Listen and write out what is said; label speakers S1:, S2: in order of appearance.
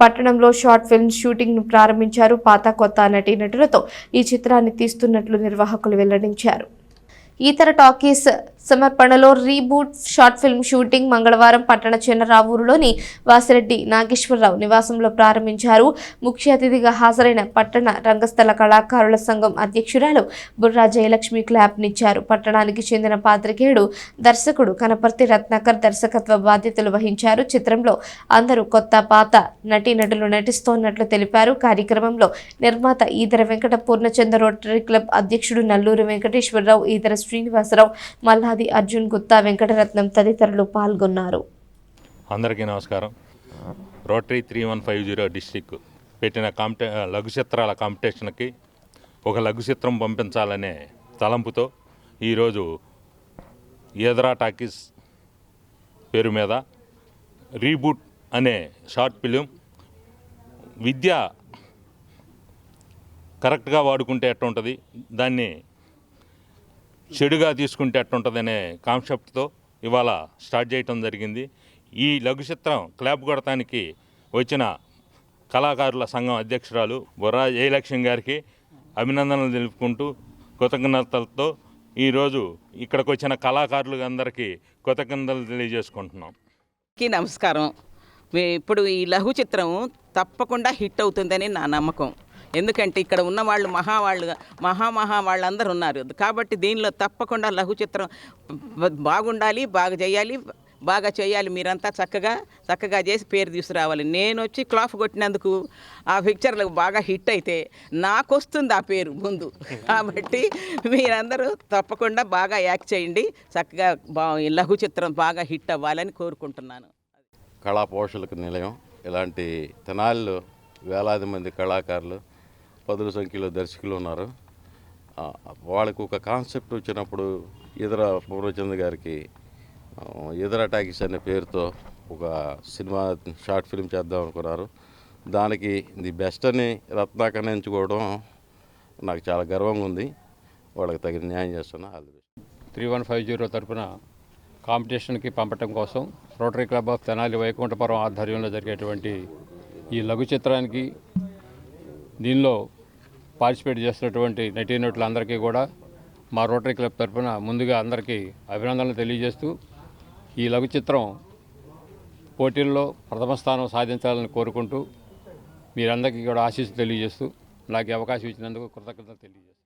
S1: పట్టణంలో short film షూటింగ్ను ప్రారంభించారు. పాత కొత్త నటీనటులతో ఈ చిత్రాన్ని తీస్తున్నట్లు నిర్వాహకులు వెల్లడించారు. ఇతర టాకీస్ సమర్పణలో రీబూట్ షార్ట్ ఫిల్మ్ షూటింగ్ మంగళవారం పట్టణ చిన్నరావూరులోని వాసిరెడ్డి నాగేశ్వరరావు నివాసంలో ప్రారంభించారు. ముఖ్య అతిథిగా హాజరైన పట్టణ రంగస్థల కళాకారుల సంఘం అధ్యక్షురాలు బుర్రా జయలక్ష్మి క్లాప్నిచ్చారు పట్టణానికి చెందిన పాత్రికేయుడు దర్శకుడు కనపర్తి రత్నాకర్ దర్శకత్వ బాధ్యతలు వహించారు. చిత్రంలో అందరూ కొత్త పాత నటీనటులు నటిస్తోన్నట్లు తెలిపారు. కార్యక్రమంలో నిర్మాత ఈదర వెంకట పూర్ణచంద్ర రోటరీ క్లబ్ అధ్యక్షుడు నల్లూరు వెంకటేశ్వరరావు ఈదర శ్రీనివాసరావు ప్రసాద్ అర్జున్ గుత్తా వెంకటరత్నం తదితరులు పాల్గొన్నారు.
S2: అందరికీ నమస్కారం. Rotary three one five zero district పెట్టిన కాంపిటే లఘు చిత్రాల కాంపిటీషన్కి ఒక లఘు చిత్రం పంపించాలనే తలంపుతో ఈరోజు ఏదరా టాకీస్ పేరు మీద రీబూట్ అనే షార్ట్ ఫిలిం విద్య కరెక్ట్గా వాడుకుంటే ఎట్టుంటుంది? దాన్ని చెడుగా తీసుకుంటే అట్టుంటుందనే కాన్సెప్ట్తో ఇవాళ స్టార్ట్ చేయటం జరిగింది. ఈ లఘు చిత్రం క్లాప్ కొడటానికి వచ్చిన కళాకారుల సంఘం అధ్యక్షురాలు బొర్రా జయలక్ష్మి గారికి అభినందనలు తెలుపుకుంటూ కృతజ్ఞతలతో ఈరోజు ఇక్కడికి వచ్చిన కళాకారులు అందరికీ కృతజ్ఞతలు తెలియజేసుకుంటున్నాం.
S3: కి నమస్కారం. ఇప్పుడు ఈ లఘు చిత్రం తప్పకుండా హిట్ అవుతుందని నా నమ్మకం. ఎందుకంటే ఇక్కడ ఉన్న వాళ్ళు మహావాళ్ళు మహామహా మహా మహా వాళ్ళందరూ ఉన్నారు. కాబట్టి దీనిలో తప్పకుండా లఘు చిత్రం బాగుండాలి బాగా చేయాలి బాగా చేయాలి. మీరంతా చక్కగా చక్కగా చేసి పేరు తీసుకురావాలి. నేను వచ్చి క్లాఫ్ కొట్టినందుకు ఆ పిక్చర్లు బాగా హిట్ అయితే నాకు వస్తుంది ఆ పేరు ముందు. కాబట్టి మీరందరూ తప్పకుండా బాగా యాక్ట్ చేయండి. చక్కగా బా ఈ లఘు చిత్రం బాగా హిట్ అవ్వాలని కోరుకుంటున్నాను.
S4: కళా పోషలకు నిలయం. ఇలాంటి తెనాళ్ళు వేలాది మంది కళాకారులు పదుల సంఖ్యలో దర్శకులు ఉన్నారు. వాళ్ళకు ఒక కాన్సెప్ట్ వచ్చినప్పుడు ఇతర పూర్వచంద్ర గారికి ఇతర టాకీస్ అనే పేరుతో ఒక సినిమా షార్ట్ ఫిల్మ్ చేద్దాం అనుకున్నారు. దానికి ది బెస్ట్ అని రత్నాకర్ ఎంచుకోవడం నాకు చాలా గర్వంగా ఉంది. వాళ్ళకి తగిన న్యాయం చేస్తున్నా. All the best.
S5: Three one five zero తరపున కాంపిటీషన్కి పంపటం కోసం rotary club of Tenali Vaikunthapuram ఆధ్వర్యంలో జరిగేటువంటి ఈ లఘు చిత్రానికి దీనిలో పార్టిసిపేట్ చేస్తున్నటువంటి నటీనటులందరికీ కూడా మా రోటరీ క్లబ్ తరపున ముందుగా అందరికీ అభినందనలు తెలియజేస్తూ ఈ లఘు చిత్రం పోటీల్లో ప్రథమ స్థానం సాధించాలని కోరుకుంటూ మీరందరికీ కూడా ఆశీస్సు తెలియజేస్తూ నాకు అవకాశం ఇచ్చినందుకు కృతజ్ఞతలు తెలియజేస్తాను